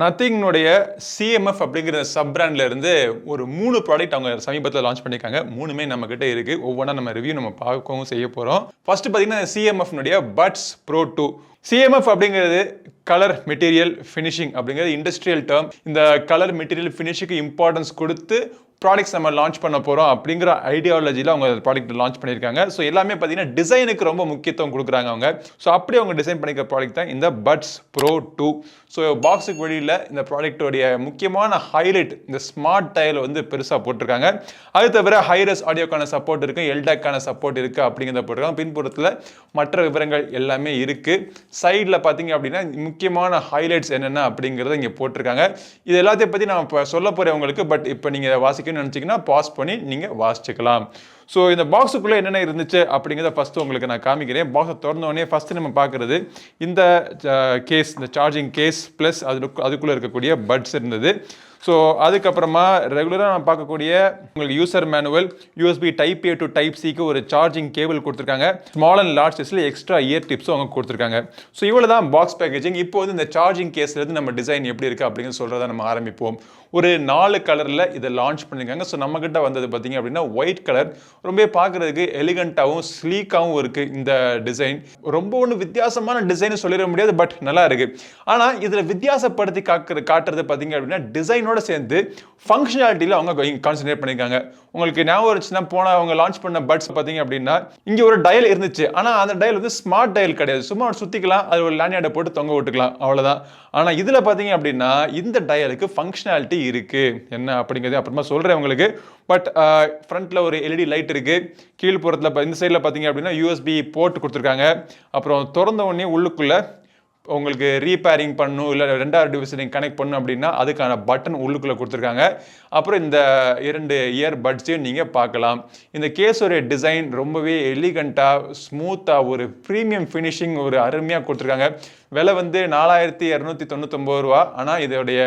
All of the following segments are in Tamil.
நத்திங்னுடைய சிஎம்எஃப் அப்படிங்கிற சப் பிராண்ட்ல இருந்து ஒரு மூணு ப்ராடக்ட் அவங்க சமீபத்தில் லான்ச் பண்ணியிருக்காங்க. மூணுமே நம்ம இருக்குது ஒவ்வொன்றா நம்ம ரிவ்யூ நம்ம பார்க்கவும் செய்ய போகிறோம் ஃபஸ்ட்டு பார்த்தீங்கன்னா சிஎம்எஃப்னுடைய பட்ஸ் ப்ரோ டூ சிஎம்எஃப் அப்படிங்கிறது கலர் மெட்டீரியல் ஃபினிஷிங் அப்படிங்கிறது இண்டஸ்ட்ரியல் டேர்ம் இந்த கலர் மெட்டீரியல் ஃபினிஷுக்கு இம்பார்ட்டன்ஸ் கொடுத்து ப்ராடக்ட்ஸ் நம்ம லான்ச் பண்ண போகிறோம் அப்படிங்கிற ஐடியாலஜியில் அவங்க ப்ராடக்ட் லான்ச் பண்ணியிருக்காங்க. ஸோ எல்லாமே பார்த்தீங்கன்னா டிசைனுக்கு ரொம்ப முக்கியத்துவம் கொடுக்குறாங்க அவங்க. ஸோ அப்படி அவங்க டிசைன் பண்ணிக்கிற ப்ராடக்ட் தான் இந்த பட்ஸ் ப்ரோ டூ ஸோ பாக்ஸுக்கு வெளியில் இந்த ப்ராடக்டோடைய முக்கியமான ஹைலைட் இந்த ஸ்மார்ட் டயல் வந்து பெருசாக போட்டிருக்காங்க. அது தவிர ஹைரஸ் ஆடியோக்கான சப்போர்ட் இருக்குது எல்டாக்கான சப்போர்ட் இருக்குது அப்படிங்கிறத போட்டிருக்காங்க. பின்புறத்தில் மற்ற விவரங்கள் எல்லாமே இருக்குது சைடில் பார்த்தீங்க அப்படின்னா முக்கியமான ஹைலைட்ஸ் என்னென்ன அப்படிங்கிறத இங்கே போட்டிருக்காங்க. இது எல்லாத்தையும் பற்றி நான் இப்போ சொல்ல போகிறேன் உங்களுக்கு பட் இப்போ நீங்கள் வாசிக்க இருக்குன்னு நினச்சிங்கன்னா பாஸ் பண்ணி நீங்கள் வாசிச்சுக்கலாம். ஸோ இந்த பாக்ஸுக்குள்ளே என்னென்ன இருந்துச்சு அப்படிங்கிறத ஃபஸ்ட்டு உங்களுக்கு நான் காமிக்கிறேன். பாக்ஸை திறந்தோடனே ஃபஸ்ட்டு நம்ம பார்க்குறது இந்த கேஸ் இந்த சார்ஜிங் கேஸ் ப்ளஸ் அது அதுக்குள்ளே இருக்கக்கூடிய பட்ஸ் இருந்தது. ஸோ அதுக்கப்புறமா ரெகுலராக நம்ம பார்க்கக்கூடிய உங்களுக்கு user manual USB type A to type சிக்கு ஒரு சார்ஜிங் கேபிள் கொடுத்துருக்காங்க. ஸ்மால் அண்ட் லார்ஜ் சைஸில் எக்ஸ்ட்ரா இயர் டிப்ஸும் அவங்க கொடுத்துருக்காங்க. ஸோ இவ்வளோ தான் பாக்ஸ் பேக்கேஜிங் இப்போ வந்து இந்த சார்ஜிங் கேஸ்லேருந்து நம்ம டிசைன் எப்படி இருக்குது அப்படின்னு சொல்கிறத நம்ம ஆரம்பிப்போம். ஒரு நாலு கலரில் இதை லான்ச் பண்ணியிருக்காங்க ஸோ நம்மக்கிட்ட வந்தது பார்த்தீங்க அப்படின்னா ஒயிட் கலர் ரொம்ப பார்க்குறதுக்கு எலிகண்ட்டாகவும் ஸ்லீக்காகவும் இருக்குது இந்த டிசைன் ரொம்ப ஒன்றும் வித்தியாசமான டிசைன் சொல்லிட முடியாது பட் நல்லா இருக்குது ஆனால் இதில் வித்தியாசப்படுத்தி காக்கிற காட்டுறது பார்த்தீங்க அப்படின்னா டிசைனோட சேர்ந்து ஃபங்க்ஷனாலிட்டியில் அவங்க கான்சென்ட்ரேட் பண்ணியிருக்காங்க உங்களுக்கு ஞாபகம் இருந்துச்சுன்னா போன அவங்க லான்ச் பண்ண பட்ஸ் பார்த்தீங்க அப்படின்னா இங்கே ஒரு டயல் இருந்துச்சு. ஆனால் அந்த டயல் வந்து ஸ்மார்ட் டயல் கிடையாது. சும்மா ஒரு சுற்றிக்கலாம் அது ஒரு லேண்ட்யார்டை போட்டு தொங்க விட்டுக்கலாம் அவ்வளோதான் ஆனால் இதில் பார்த்தீங்க அப்படின்னா இந்த டயலுக்கு ஃபங்க்ஷனாலிட்டி இருக்குது என்ன அப்படிங்கிறது அப்புறமா சொல்கிறேன் உங்களுக்கு. பட் ஃப்ரண்ட்டில் uh, ஒரு எல்இடி லைட் இருக்குது கீழ்ப்புறத்தில் இந்த சைடில் பார்த்தீங்க அப்படின்னா யூஎஸ்பி போர்ட் கொடுத்துருக்காங்க. அப்புறம் திறந்த உடனே உள்ளுக்குள்ளே உங்களுக்கு ரீபேரிங் பண்ணும் இல்லை ரெண்டாவது டிவைஸ் நீங்கள் கனெக்ட் பண்ணும் அப்படின்னா அதுக்கான பட்டன் உள்ளுக்குள்ளே கொடுத்துருக்காங்க. அப்புறம் இந்த இரண்டு இயர் பட்ஸையும் நீங்கள் பார்க்கலாம். இந்த கேஸோடைய டிசைன் ரொம்பவே எலிகண்ட்டாக ஸ்மூத்தாக ஒரு ப்ரீமியம் ஃபினிஷிங் ஒரு அருமையாக கொடுத்துருக்காங்க. விலை வந்து நாலாயிரத்தி இரநூத்தி தொண்ணூத்தொம்பது ரூபா. ஆனால் இதோடைய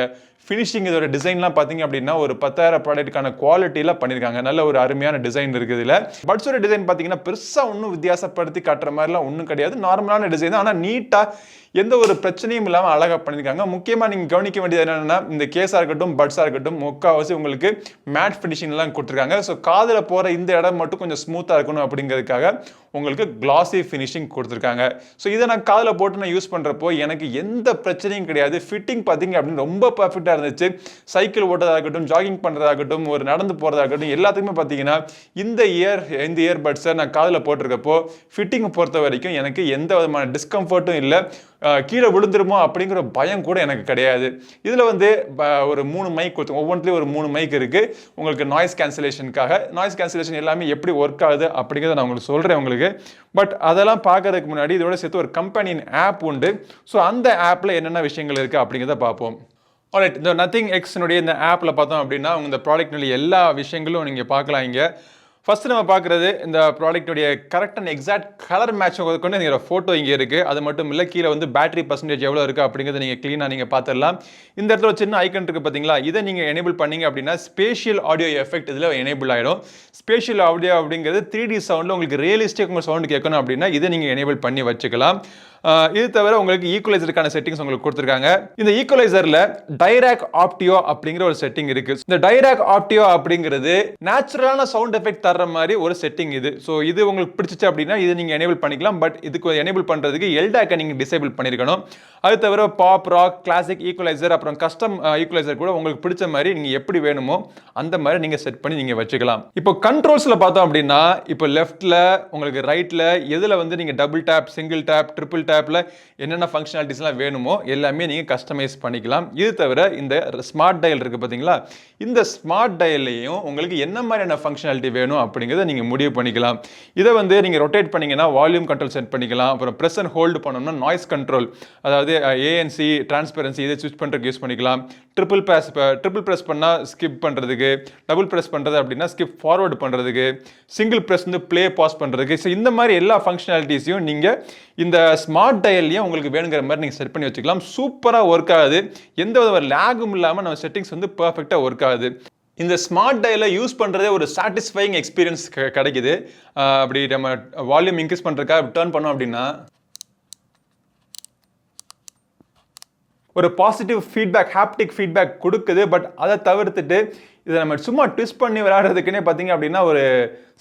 ஃபினிஷிங் இதோட டிசைன்லாம் பார்த்தீங்க அப்படின்னா ஒரு பத்தாயிரம் ப்ராடக்ட்டுக்கான குவாலிட்டியில் பண்ணியிருக்காங்க நல்ல ஒரு அருமையான டிசைன் இருக்குது இதில். பட்ஸோட டிசைன் பார்த்தீங்கன்னா பெருசாக ஒன்றும் வித்தியாசப்படுத்தி காட்டுற மாதிரிலாம் ஒன்றும் கிடையாது. நார்மலான டிசைன் தான். ஆனால் நீட்டாக எந்த ஒரு பிரச்சனையும் இல்லாமல் அழகாக பண்ணியிருக்காங்க முக்கியமாக நீங்கள் கவனிக்க வேண்டியது என்னென்னா இந்த கேஸாக இருக்கட்டும் பட்ஸாக இருக்கட்டும் முக்கால்வாசி உங்களுக்கு மேட் ஃபினிஷிங்லாம் கொடுத்துருக்காங்க. ஸோ காதில் போகிற இந்த இடம் மட்டும் கொஞ்சம் ஸ்மூத்தாக இருக்கணும் அப்படிங்கிறதுக்காக உங்களுக்கு கிளாசி ஃபினிஷிங் கொடுத்துருக்காங்க. ஸோ இதை நான் காதில் போட்டு நான் யூஸ் பண்ணுறப்போ எனக்கு எந்த பிரச்சனையும் கிடையாது. ஃபிட்டிங் பார்த்தீங்க அப்படின்னு ரொம்ப பர்ஃபெக்டாக இருந்துச்சு. சைக்கிள் ஓட்டுறதாகட்டும் இருக்கட்டும் ஜாகிங் பண்ணுறதா இருக்கட்டும் ஒரு நடந்து போகிறதாகட்டும் எல்லாத்துக்குமே பார்த்தீங்கன்னா இந்த இயர் இந்த இயர்பட்ஸை நான் காதில் போட்டிருக்கப்போ ஃபிட்டிங் பொறுத்த வரைக்கும் எனக்கு எந்த விதமான டிஸ்கம்ஃபர்ட்டும் இல்லை. கீழே விழுந்துருமோ அப்படிங்கிற பயம் கூட எனக்கு கிடையாது. இதில் வந்து ஒரு மூணு மைக் கொடுத்து ஒவ்வொன்றிலையும் ஒரு மூணு மைக் இருக்குது உங்களுக்கு நாய்ஸ் கேன்சலேஷனுக்காக நாய்ஸ் கேன்சலேஷன் எல்லாமே எப்படி ஒர்க் ஆகுது அப்படிங்கிறத நான் உங்களுக்கு சொல்கிறேன் உங்களுக்கு. பட் அதெல்லாம் பார்க்கறதுக்கு முன்னாடி இதோட சேர்த்து ஒரு கம்பெனியின் ஆப் உண்டு. ஸோ அந்த ஆப்பில் என்னென்ன விஷயங்கள் இருக்குது அப்படிங்கிறத பார்ப்போம். ஆல்ரைட் இந்த நத்திங் எக்ஸ்னுடைய இந்த ஆப்பில் பார்த்தோம் அப்படின்னா உங்கள் இந்த ப்ராடக்ட்னுடைய எல்லா விஷயங்களும் நீங்கள் பார்க்கலாம் இங்கே. ஃபஸ்ட்டு நம்ம பார்க்குறது இந்த ப்ராடக்ட்டுடைய correct and exact colour match கொண்டு நீங்கள் ஃபோட்டோ இங்கே இருக்குது அது மட்டும் இல்லை கீழே வந்து பேட்டரி பர்சன்டேஜ் எவ்வளோ இருக்குது அப்படிங்கிறத நீங்கள் க்ளீனாக நீங்கள் பார்த்துடலாம் இந்த இடத்துல ஒரு சின்ன ஐக்கன் இருக்குது பார்த்தீங்களா இதை நீங்கள் எனேபிள் பண்ணீங்க அப்படின்னா ஸ்பேஷியல் ஆடியோ எஃபெக்ட் இதில் எனேபிள் ஆகிடும் ஸ்பேஷியல் ஆடியோ அப்படிங்கிறது த்ரீ டி சவுண்டில் உங்களுக்கு ரியலிஸ்டிக் உங்கள் சவுண்ட் கேட்கணும் அப்படின்னா இதை நீங்கள் எனேபிள் பண்ணி வச்சுக்கலாம். இது தவிர உங்களுக்கு ஈக்குவலைசருக்கான செட்டிங்ஸ் உங்களுக்கு கொடுத்துருக்காங்க. இந்த ஈக்குவலைசரில் டைராக் ஆப்டியோ அப்படிங்கிற ஒரு செட்டிங் இருக்குது இந்த டைராக் ஆப்டியோ அப்படிங்கிறது நேச்சுரலான சவுண்ட் எஃபெக்ட் தர்ற மாதிரி ஒரு செட்டிங் இது. ஸோ இது உங்களுக்கு பிடிச்சிச்சு அப்படின்னா இது நீங்கள் எனேபிள் பண்ணிக்கலாம். பட் இதுக்கு எனேபிள் பண்ணுறதுக்கு எல்டாக்கை நீங்கள் டிசேபிள் பண்ணியிருக்கணும் அது தவிர பாப் ராக் கிளாசிக் ஈக்குவலைசர் அப்புறம் கஸ்டம் ஈக்குவலைசர் கூட உங்களுக்கு பிடிச்ச மாதிரி நீங்கள் எப்படி வேணுமோ அந்த மாதிரி நீங்கள் செட் பண்ணி நீங்கள் வச்சுக்கலாம். இப்போ கண்ட்ரோல்ஸில் பார்த்தோம் அப்படின்னா இப்போ லெஃப்ட்டில் உங்களுக்கு ரைட்டில் எதில் வந்து நீங்கள் double tap single tap triple டேப்பில் என்னென்ன ஃபங்க்ஷனாலிட்டிஸ்லாம் வேணுமோ எல்லாமே நீங்கள் கஸ்டமைஸ் பண்ணிக்கலாம். இது தவிர இந்த ஸ்மார்ட் டயல் இருக்குது பார்த்தீங்களா? இந்த ஸ்மார்ட் டயல்லையும் உங்களுக்கு என்ன மாதிரியான ஃபங்க்ஷனாலிட்டி வேணும் அப்படிங்கிறத நீங்கள் முடிவு பண்ணிக்கலாம். இதை வந்து நீங்கள் ரொட்டேட் பண்ணிங்கன்னா வால்யூம் கண்ட்ரோல் செட் பண்ணிக்கலாம். அப்புறம் ப்ரெஸ் அண்ட் ஹோல்டு பண்ணோம்னா நாய்ஸ் கண்ட்ரோல் அதாவது ஏஎன்சி டிரான்ஸ்பரன்சி இதை ஸ்விட்ச் பண்ணுறதுக்கு யூஸ் பண்ணிக்கலாம். ட்ரிபிள் ப்ரெஸ் இப்போ ட்ரிபிள் ப்ரெஸ் பண்ணால் ஸ்கிப் பண்ணுறதுக்கு டபுள் ப்ரெஸ் பண்ணுறது அப்படின்னா ஸ்கிப் ஃபார்வர்டு பண்ணுறதுக்கு சிங்கிள் ப்ரெஸ் வந்து ப்ளே பாஸ் பண்ணுறதுக்கு ஸோ இந்த மாதிரி எல்லா ஃபங்க்ஷனாலிட்டிஸையும் நீங்கள் இந்த ஸ்மார்ட் டயல்லையும் உங்களுக்கு வேணுங்கிற மாதிரி நீங்கள் செட் பண்ணி வச்சுக்கலாம். சூப்பராக ஒர்க் ஆகுது. எந்த வித ஒரு லேகும் இல்லாமல் நம்ம செட்டிங்ஸ் வந்து பர்ஃபெக்டாக ஒர்க் ஆகுது. இந்த ஸ்மார்ட் டயலை யூஸ் பண்ணுறதே ஒரு சாட்டிஸ்ஃபைங் எக்ஸ்பீரியன்ஸ் கிடைக்குது. அப்படி நம்ம வால்யூம் இன்க்ரீஸ் பண்ணுறக்கா டேர்ன் பண்ணோம் அப்படின்னா ஒரு பாசிட்டிவ் ஃபீட்பேக் ஹாப்டிக் ஃபீட்பேக் கொடுக்குது. பட் அதை தவிர்த்துட்டு இதை நம்ம சும்மா ட்விஸ்ட் பண்ணி விளையாடுறதுக்குன்னே பார்த்தீங்க அப்படின்னா ஒரு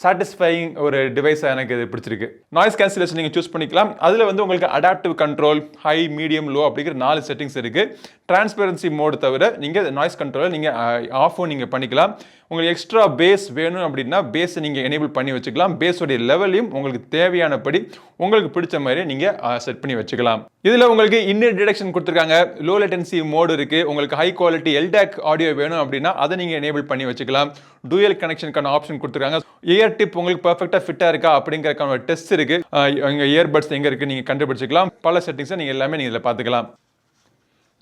சாட்டிஸ்ஃபைங் ஒரு டிவைஸாக எனக்கு இது பிடிச்சிருக்கு. நாய்ஸ் கேன்சலேஷன் நீங்கள் சூஸ் பண்ணிக்கலாம். அதில் வந்து உங்களுக்கு adaptive control high medium low அப்படிங்கிற நாலு செட்டிங்ஸ் இருக்குது டிரான்ஸ்பெரன்சி மோடு தவிர நீங்கள் நாய்ஸ் கண்ட்ரோலை நீங்கள் ஆஃபும் நீங்கள் பண்ணிக்கலாம். உங்களுக்கு எக்ஸ்ட்ரா பேஸ் வேணும் அப்படின்னா பேஸை நீங்கள் எனேபிள் பண்ணி வச்சுக்கலாம். பேஸோடைய லெவலையும் உங்களுக்கு தேவையானபடி உங்களுக்கு பிடிச்ச மாதிரி நீங்கள் செட் பண்ணி வச்சுக்கலாம். இதில் உங்களுக்கு இன்னர் டிடெக்ஷன் கொடுத்துருக்காங்க. லோ லெட்டன்சி மோடு இருக்குது உங்களுக்கு ஹை குவாலிட்டி எல்டாக் ஆடியோ வேணும் அப்படின்னா அதை நீங்கள் எனேபிள் பண்ணி வச்சுக்கலாம். டூயல் கனெக்ஷனுக்கான ஆப்ஷன் கொடுத்துருக்காங்க. இயர் டிப் உங்களுக்கு பர்ஃபெக்டாக ஃபிட்டாக இருக்கா அப்படிங்கிறக்கான டெஸ்ட் இருக்குது எங்கள் இயர்பட்ஸ் எங்கே இருக்குது நீங்கள் கண்டுபிடிச்சிக்கலாம். பல செட்டிங்ஸை நீங்கள் எல்லாமே நீங்கள் இதில் பார்த்துக்கலாம்.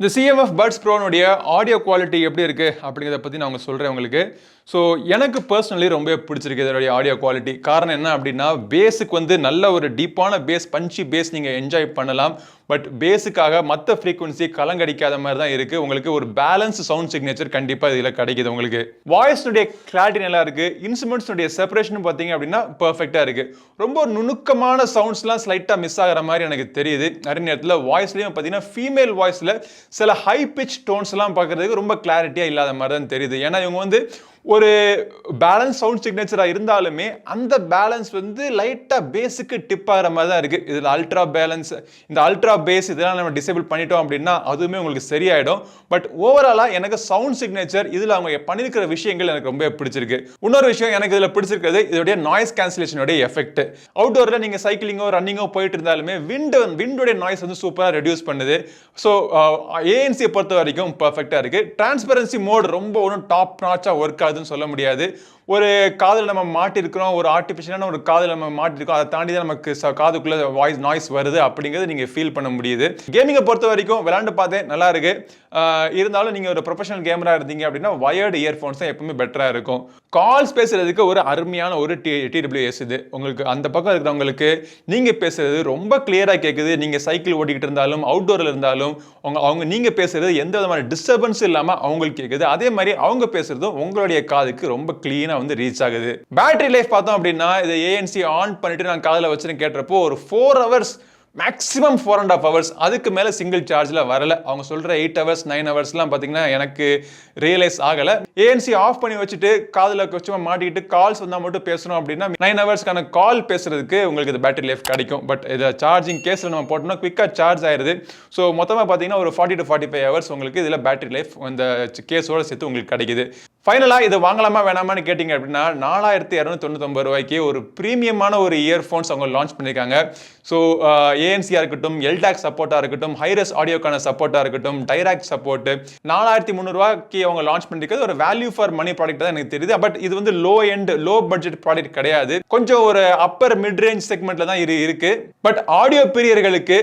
இந்த சிஎம்எஃப் பட்ஸ் ப்ரோனுடைய ஆடியோ குவாலிட்டி எப்படி இருக்குது அப்படிங்கிறத பற்றி நான் உங்களுக்கு சொல்கிறேன் உங்களுக்கு. ஸோ எனக்கு பர்சனலி ரொம்ப பிடிச்சிருக்கு இதோடைய ஆடியோ குவாலிட்டி காரணம் என்ன அப்படின்னா பேஸுக்கு வந்து நல்ல ஒரு டீப்பான பேஸ் பஞ்சி பேஸ் நீங்கள் என்ஜாய் பண்ணலாம். பட் பேஸுக்காக மற்ற ஃப்ரீக்குவன்சி கலங்கடிக்காத மாதிரி தான் இருக்குது உங்களுக்கு ஒரு பேலன்ஸ் சவுண்ட் சிக்னேச்சர் கண்டிப்பாக இதில் கிடைக்குது உங்களுக்கு. வாய்ஸ்னுடைய கிளாரிட்டி நல்லா இருக்குது இன்ஸ்ட்ருமெண்ட்ஸ்னுடைய செப்பரேஷன் பார்த்தீங்க அப்படின்னா பர்ஃபெக்டாக இருக்குது ரொம்ப நுணுக்கமான சவுண்ட்ஸ்லாம் ஸ்லைட்டாக மிஸ் ஆகிற மாதிரி எனக்கு தெரியுது. நிறைய நேரத்தில் வாய்ஸ்லேயும் பார்த்தீங்கன்னா ஃபீமேல் வாய்ஸில் சில ஹை பிச் டோன்ஸ்லாம் பார்க்குறதுக்கு ரொம்ப கிளாரிட்டியாக இல்லாத மாதிரி தான் தெரியுது. ஏன்னா இவங்க வந்து ஒரு பேலன்ஸ் சவுண்ட் சிக்னேச்சராக இருந்தாலுமே அந்த பேலன்ஸ் வந்து லைட்டாக பேஸுக்கு டிப் ஆகிற மாதிரி தான் இருக்குது இதில் அல்ட்ரா பேலன்ஸ் இந்த அல்ட்ரா பேஸ் இதெல்லாம் நம்ம டிசேபிள் பண்ணிட்டோம் அப்படின்னா அதுவுமே உங்களுக்கு சரியாயிடும். பட் ஓவராலாக எனக்கு சவுண்ட் சிக்னேச்சர் இதில் அவங்க பண்ணியிருக்கிற விஷயங்கள் எனக்கு ரொம்ப பிடிச்சிருக்கு. இன்னொரு விஷயம் எனக்கு இதில் பிடிச்சிருக்கிறது இதோடைய நாய்ஸ் கேன்சலேஷனுடைய எஃபெக்ட் அவுட்டோரில் நீங்கள் சைக்கிளிங்கோ ரன்னிங்கோ போயிட்டு இருந்தாலுமே விண்ட் விண்டோடைய நாய்ஸ் வந்து சூப்பராக ரெடியூஸ் பண்ணுது. ஸோ ஏஎன்சியை பொறுத்த வரைக்கும் பர்ஃபெக்டாக இருக்குது டிரான்ஸ்பரன்சி மோட் ரொம்ப ஒன்றும் டாப் நாச்சாக ஒர்க் ஆகுது. ஆகுதுன்னு சொல்ல முடியாது. ஒரு காதில் நம்ம மாட்டிருக்கிறோம் ஒரு ஆர்டிஃபிஷியலான ஒரு காதில் நம்ம மாட்டிருக்கோம் அதை தாண்டி தான் நமக்கு காதுக்குள்ளே காதுக்குள்ள வாய்ஸ் நாய்ஸ் வருது அப்படிங்கிறது நீங்கள் ஃபீல் பண்ண முடியுது. கேமிங்கை பொறுத்த வரைக்கும் விளாண்டு பார்த்தேன் நல்லா இருக்கு. இருந்தாலும் நீங்கள் ஒரு ப்ரொஃபஷனல் கேமரா இருந்தீங்க அப்படின்னா வயர்டு இயர்ஃபோன்ஸ் தான் எப்பவுமே பெட்டராக இருக்கும். கால்ஸ் பேசுறதுக்கு ஒரு அருமையான ஒரு டி டிடபிள்யூஎஸ் இது. உங்களுக்கு அந்த பக்கம் இருக்கிறவங்களுக்கு நீங்கள் பேசுறது ரொம்ப கிளியராக கேட்குது நீங்கள் சைக்கிள் ஓட்டிக்கிட்டு இருந்தாலும் அவுட்டோரில் இருந்தாலும் அவங்க அவங்க நீங்கள் பேசுறது எந்த விதமான டிஸ்டர்பன்ஸும் இல்லாமல் அவங்களுக்கு கேட்குது அதே மாதிரி அவங்க பேசுறதும் உங்களுடைய காதுக்கு ரொம்ப க்ளீனாக வந்து ரீச் ஆகுது. பேட்டரி லைஃப் பார்த்தோம் அப்படின்னா இதை ஏஎன்சி ஆன் பண்ணிட்டு நான் காதில் வச்சுன்னு கேட்டப்போ ஒரு four hours maximum four and half hours அதுக்கு மேலே சிங்கிள் சார்ஜில் வரல. அவங்க சொல்கிற எயிட் ஹவர்ஸ் நைன் ஹவர்ஸ்லாம் பார்த்தீங்கன்னா எனக்கு ரியலைஸ் ஆகலை. ஏஎன்சி ஆஃப் பண்ணி வச்சுட்டு காதில் சும்மா மாட்டிக்கிட்டு கால்ஸ் வந்தால் மட்டும் பேசணும் அப்படின்னா நைன் ஹவர்ஸ்க்கான கால் பேசுறதுக்கு உங்களுக்கு இது பேட்டரி லைஃப் கிடைக்கும். பட் இதை சார்ஜிங் கேஸில் நம்ம போட்டோம்னா குயிக்காக சார்ஜ் ஆயிருது. ஸோ மொத்தமாக பார்த்தீங்கன்னா ஒரு forty to forty five hours உங்களுக்கு இதில் பேட்டரி லைஃப் அந்த கேஸோட சேர்த்து உங்களுக்கு கிடைக்குது. ஃபைனலாக இது வாங்கலாமா வேணாமான்னு கேட்டிங்க அப்படின்னா நாலாயிரத்தி இரநூத்தி தொண்ணூத்தொம்பது ரூபாய்க்கு ஒரு ப்ரீமியமான ஒரு இயர்ஃபோன்ஸ் அவங்க லான்ச் பண்ணியிருக்காங்க. ஸோ ஏஎன்சியாக இருக்கட்டும் எல்டாக் சப்போர்ட்டாக இருக்கட்டும் ஹைரஸ் ஆடியோக்கான சப்போர்ட்டாக இருக்கட்டும் டைராக்ட் சப்போர்ட்டு நாலாயிரத்தி முந்நூறுவாய்க்கு அவங்க லான்ச் பண்ணியிருக்கிறது ஒரு வேல்யூ ஃபார் மணி ப்ராடக்ட் தான் எனக்கு தெரியுது. பட் இது வந்து low end low budget product கிடையாது. கொஞ்சம் ஒரு அப்பர் மிட் ரேஞ்ச் செக்மெண்ட்டில் தான் இது இருக்குது பட் ஆடியோ பிரியர்களுக்கு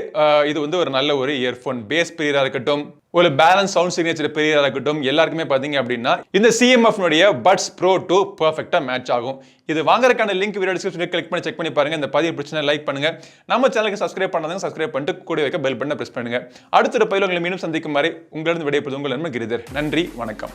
இது வந்து ஒரு நல்ல ஒரு இயர்ஃபோன் பேஸ் பிரியராக இருக்கட்டும் ஒரு பேலன்ஸ் சவுண்ட் சிக்னேச்சர் பெரியதாக இருக்கட்டும் எல்லாருக்குமே பார்த்தீங்க அப்படின்னா இந்த சிஎம்எஃப்னுடைய பட்ஸ் ப்ரோ டூ பர்ஃபெக்டாக மேட்ச் ஆகும். இது வாங்குறதுக்கான லிங்க் வீடியோ டிஸ்கிரிப்ஷனில் கிளிக் பண்ணி செக் பண்ணி பாருங்க. இந்த பதிவு பிரச்சனை லைக் பண்ணுங்க. நம்ம சேனலுக்கு சப்ஸ்கிரைப் பண்ணாதவங்க சப்ஸ்கிரைப் பண்ணிட்டு கூட வைக்க பெல் பண்ண பிரஸ் பண்ணுங்க. அடுத்த பதிவில் உங்களை மீண்டும் சந்திக்கும் வரை உங்களிடம் விடைபெறுவது உங்கள் நண்பர் கிரிதர். நன்றி வணக்கம்.